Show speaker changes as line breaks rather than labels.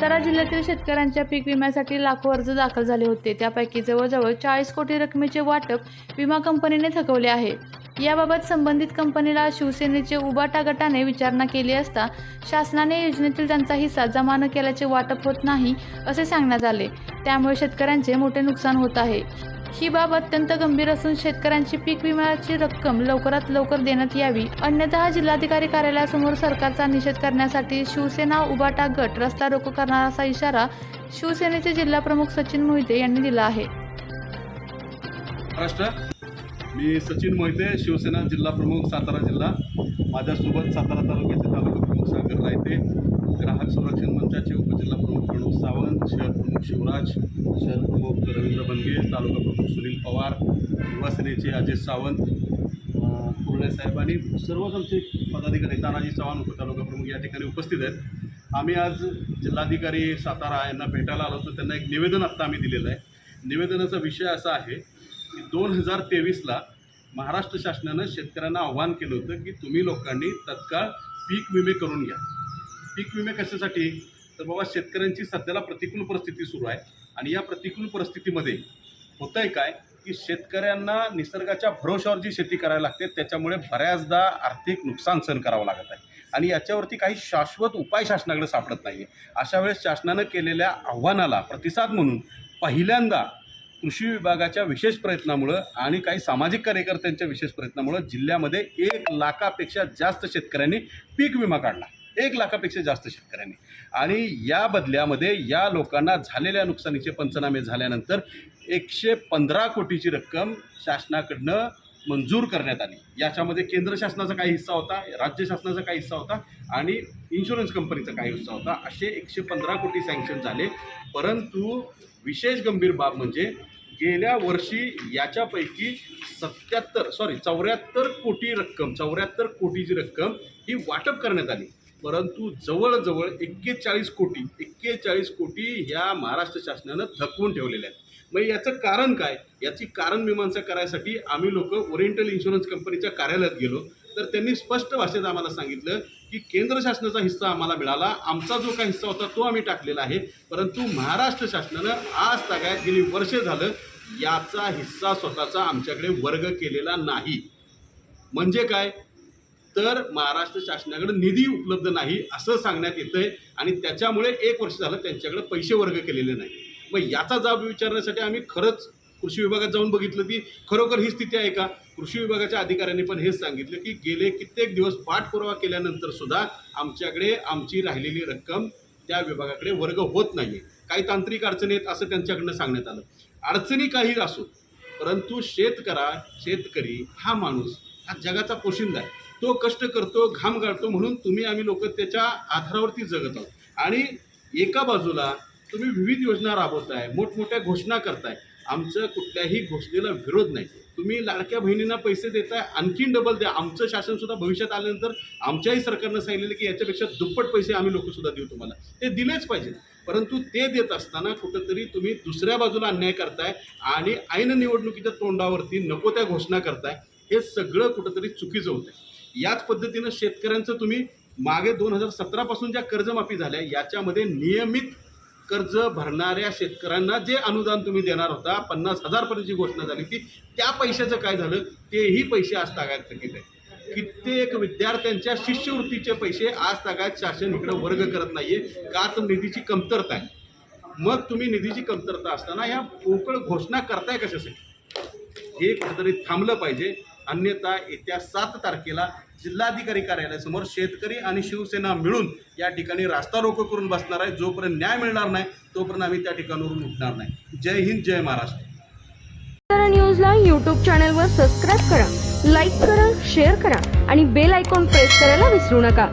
सातारा जिल्ह्यातील शेतकऱ्यांच्या पीक विम्यासाठी लाखो अर्ज दाखल झाले होते. त्यापैकी जवळजवळ चाळीस कोटी रकमेचे वाटप विमा कंपनीने थकवले आहे. याबाबत संबंधित कंपनीला शिवसेनेचे उबाटा गटाने विचारणा केली असता शासनाने योजनेतील त्यांचा हिस्सा जमा न केल्याचे वाटप होत नाही असे सांगण्यात आले. त्यामुळे शेतकऱ्यांचे मोठे नुकसान होत आहे. ही बाब अत्यंत गंभीर असून शेतकऱ्यांची पीक विम्याची रक्कम लवकरात लवकर देण्यात यावी. अन्यथा जिल्हाधिकारी कार्यालयासमोर सरकारचा निषेध करण्यासाठी शिवसेना उबाटा गट रस्ता रोको करणार असा इशारा शिवसेनेचे जिल्हा प्रमुख सचिन मोहिते यांनी दिला आहे.
महाराष्ट्र मी सचिन मोहिते शिवसेना जिल्हा प्रमुख सातारा जिल्हा. माझ्यासोबत सातारा तालुक्याचे तालुका प्रमुख सागर रायते ग्राहक संरक्षण मंचाचे उपजिल्हा प्रमुख प्रणव सावंत शहर प्रमुख शिवराज शहर प्रमुख रवींद्र बनगे तालुका प्रमुख सुनील पवार युवासेनेचे अजय सावंत अं, कुर्णे साहेब आणि सर्वच आमचे पदाधिकारी तानाजी चव्हाण उपतालुका प्रमुख या ठिकाणी उपस्थित आहेत. आम्ही आज जिल्हाधिकारी सातारा यांना भेटायला आलो होतो. त्यांना एक निवेदन आत्ता आम्ही दिलेलं आहे. निवेदनाचा विषय असा आहे की दोन हजार तेवीसला महाराष्ट्र शासनानं शेतकऱ्यांना आव्हान केलं होतं की तुम्ही लोकांनी तत्काळ पीक विमे करून घ्या. पीक विमे कशासाठी? तर बाबा शेतकऱ्यांची सध्याला प्रतिकूल परिस्थिती सुरू आहे आणि या प्रतिकूल परिस्थितीमध्ये होतं आहे काय की शेतकऱ्यांना निसर्गाच्या भरोशावर जी शेती करायला लागते त्याच्यामुळे बऱ्याचदा आर्थिक नुकसान सहन करावं लागत आहे. आणि याच्यावरती काही शाश्वत उपाय शासनाकडे सापडत नाही आहे अशा वेळेस शासनानं केलेल्या आव्हानाला प्रतिसाद म्हणून पहिल्यांदा कृषी विभागाच्या विशेष प्रयत्नामुळं आणि काही सामाजिक कार्यकर्त्यांच्या विशेष प्रयत्नामुळं जिल्ह्यामध्ये एक लाखापेक्षा जास्त शेतकऱ्यांनी पीक विमा काढला. एक लाखापेक्षा जास्त शेतकऱ्यांनी. आणि या बदल्यामध्ये या लोकांना झालेल्या नुकसानीचे पंचनामे झाल्यानंतर एकशे पंधरा कोटीची रक्कम शासनाकडनं मंजूर करण्यात आली. याच्यामध्ये केंद्र शासनाचा काही हिस्सा होता राज्य शासनाचा काही हिस्सा होता आणि इन्शुरन्स कंपनीचा काही हिस्सा होता. असे एकशे पंधरा कोटी सँक्शन झाले. परंतु विशेष गंभीर बाब म्हणजे गेल्या वर्षी याच्यापैकी सत्याहत्तर सॉरी चौऱ्याहत्तर कोटी रक्कम चौऱ्याहत्तर कोटीची रक्कम ही वाटप करण्यात आली. परंतु जवळजवळ एक्केचाळीस कोटी एक्केचाळीस कोटी ह्या महाराष्ट्र शासनानं थकवून ठेवलेल्या आहेत. मग याचं कारण काय? याची कारण मीमांसा करायसाठी आम्ही लोक ओरिएंटल इन्शुरन्स कंपनीच्या कार्यालयात गेलो. तर त्यांनी स्पष्ट भाषेत आम्हाला सांगितलं की केंद्र शासनाचा हिस्सा आम्हाला मिळाला. आमचा जो काही हिस्सा होता तो आम्ही टाकलेला आहे. परंतु महाराष्ट्र शासनानं आज तागायत गेली वर्ष झालं याचा हिस्सा स्वतःचा आमच्याकडे वर्ग केलेला नाही. म्हणजे काय? तर महाराष्ट्र शासनाकडे निधी उपलब्ध नाही असं सांगण्यात येतंय आणि त्याच्यामुळे एक वर्ष झालं त्यांच्याकडे पैसे वर्ग केलेले नाही. मग याचा जाब विचारण्यासाठी आम्ही खरंच कृषी विभागात जाऊन बघितलं की खरोखर ही स्थिती आहे का? कृषी विभागाच्या अधिकाऱ्यांनी पण हेच सांगितलं की गेले कित्येक दिवस पाठपुरावा केल्यानंतर सुद्धा आमच्याकडे आमची राहिलेली रक्कम त्या विभागाकडे वर्ग होत नाही काही तांत्रिक अडचणी आहेत असं त्यांच्याकडनं सांगण्यात आलं. अडचणी काही असो परंतु शेतकरा शेतकरी हा माणूस हा जगाचा पोशिंदा आहे. तो कष्ट करतो घाम गाळतो म्हणून तुम्ही आम्ही लोक त्याच्या आधारावरती जगत आहोत. आणि एका बाजूला तुम्ही विविध योजना राबवताय मोठमोठ्या घोषणा करताय. आमचं कुठल्याही घोषणेला विरोध नाही. तुम्ही लाडक्या बहिणींना पैसे देताय आणखीन डबल द्या. आमचं शासन सुद्धा भविष्यात आल्यानंतर आमच्याही सरकारनं सांगितलेलं की याच्यापेक्षा दुप्पट पैसे आम्ही लोक सुद्धा देऊ तुम्हाला. ते दिलेच पाहिजेत. परंतु ते देत असताना कुठंतरी तुम्ही दुसऱ्या बाजूला अन्याय करताय आणि ऐन निवडणुकीच्या तोंडावरती नको त्या घोषणा करताय. हे सगळं कुठंतरी चुकीचं होतं याच पद्धतीनं शेतकऱ्यांचं तुम्ही मागे दोन हजार सतरापासून ज्या कर्जमाफी झाल्या याच्यामध्ये नियमित कर्ज भरणाऱ्या शेतकऱ्यांना जे अनुदान तुम्ही देणार होता पन्नास हजारपर्यंतची घोषणा झाली ती त्या पैशाचं काय झालं? तेही पैसे आज तागायत केले कित्येक विद्यार्थ्यांच्या शिष्यवृत्तीचे पैसे आज तागायत शासन इकडं वर्ग करत नाहीये. का तर निधीची कमतरता आहे. मग तुम्ही निधीची कमतरता असताना ह्या पोकळ घोषणा करताय कशासाठी? हे कुठेतरी थांबलं पाहिजे. अन्यथा येत्या सात तारखेला जिल्हाधिकारी कार्यालयासमोर शेतकरी आणि शिवसेना मिळून या ठिकाणी रास्ता रोको करून बसणार आहे. जोपर्यंत न्याय मिळणार नाही तोपर्यंत आम्ही त्या ठिकाणावरून उठणार नाही. जय हिंद जय महाराष्ट्र.
सातारा न्यूजला यूट्यूब चॅनलवर सबस्क्राईब करा लाईक करा शेअर करा आणि बेल आयकॉन प्रेस करायला विसरू नका.